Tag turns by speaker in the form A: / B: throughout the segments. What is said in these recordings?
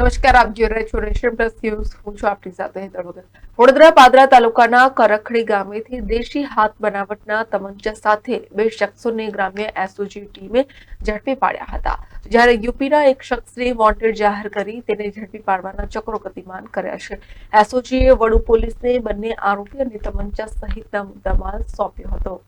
A: નમસ્કાર, આપ જોઈ રહ્યા છો રેશમ પ્લસ ન્યૂઝ હું છું આપની સાથે હેતર વડોદરા પાદરા તાલુકાના કરખડી ગામેથી દેશી હાથ બનાવટના તમંચા સાથે બે શખ્સોને ગ્રામ્ય એસઓજી ટીમે ઝડપી પાડ્યા હતા. જ્યારે યુપીના એક શખ્સને વોન્ટેડ જાહેર કરી તેને ઝડપી પાડવાના ચક્રો ગતિમાન કર્યા છે. એસઓજીએ વડુ પોલીસને બંને આરોપી અને તમંચા સહિતના મુદ્દામાલ સોંપ્યો હતો.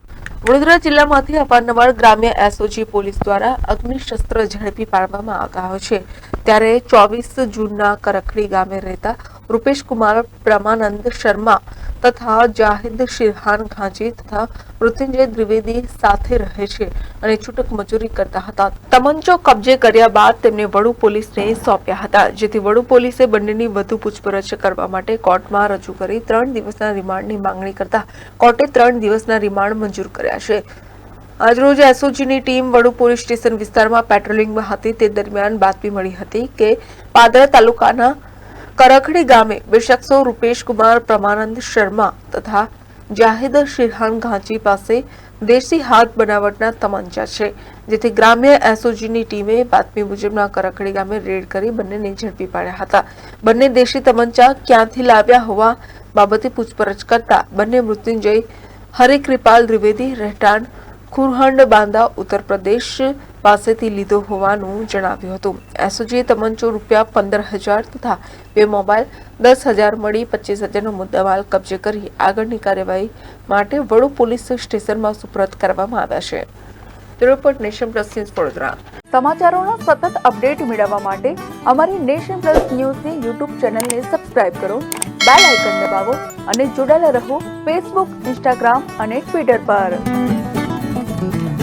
A: વડોદરા જિલ્લામાંથી અવારનવાર ગ્રામ્ય એસઓજી પોલીસ દ્વારા અગ્નિશસ્ત્ર ઝડપી પાડવામાં આવ્યા છે. ત્યારે ચોવીસ જૂનના કરખડી ગામે રહેતા રૂપેશ કુમાર પ્રમાનંદ શર્મા તથા જાહિદ શિરહાન ખાંચી તથા મૃત્યુંજય દ્વિવેદી સાથે રહે છે અને છૂટક મજૂરી કરતા હતા. તમંચો કબજે કર્યા બાદ તેમને વડુ પોલીસને સોંપ્યા હતા, જેથી વડુ પોલીસે બંનેની વધુ પૂછપરછ કરવા માટે કોર્ટમાં રજૂ કરી ત્રણ દિવસના રિમાન્ડની માંગણી કરતા કોર્ટે ત્રણ દિવસના રિમાન્ડ મંજૂર કર્યા છે. આજરોજ એસઓજીની ટીમ વડુ પોલીસ સ્ટેશન વિસ્તારમાં પેટ્રોલિંગમાં હતી. તે દરમિયાન બાતમી મળી હતી કે પાદરા તાલુકાના કરખડી ગામે બે શખ્સો રૂપેશકુમાર પ્રમાનંદ શર્મા તથા જાહિદ શિરહાન ઘાંચી પાસે દેશી હાથ બનાવટના તમંચા છે, જેથી ગ્રામ્ય એસઓજીની ટીમે બાતમી મુજબના કરખડી ગામે રેડ કરી બંનેને ઝડપી પાડ્યા હતા. બંને દેશી તમંચા ક્યાંથી લાવ્યા હોવા બાબતે પૂછપરછ કરતા બંને મૃત્યુંજય હરિકૃપાલ દ્વિવેદી રહેઠાણ ખુરહંડ બાંદા ઉત્તર પ્રદેશ પાસેથી લીધો હોવાનું જણાવ્યું હતું. એસઓજીએ તમંચો રૂપિયા પંદર હજાર તથા બે મોબાઈલ, દસ હજાર મળી, પચીસ હજારનો મુદ્દામાલ કબજે કરી આગળની કાર્યવાહી માટે વડુ પોલીસ સ્ટેશનમાં સુપ્રત કરવામાં આવ્યા છે. Report nation plus news Vadodara.
B: સમાચારોનો સતત અપડેટ મેળવવા માટે અમારી નેશન પ્લસ ન્યૂઝની યુટ્યુબ ચેનલને સબસ્ક્રાઇબ કરો, બેલ આઇકન દબાવો અને જોડાયેલા રહો ફેસબુક, ઇન્સ્ટાગ્રામ અને ટ્વિટર પર. Thank you.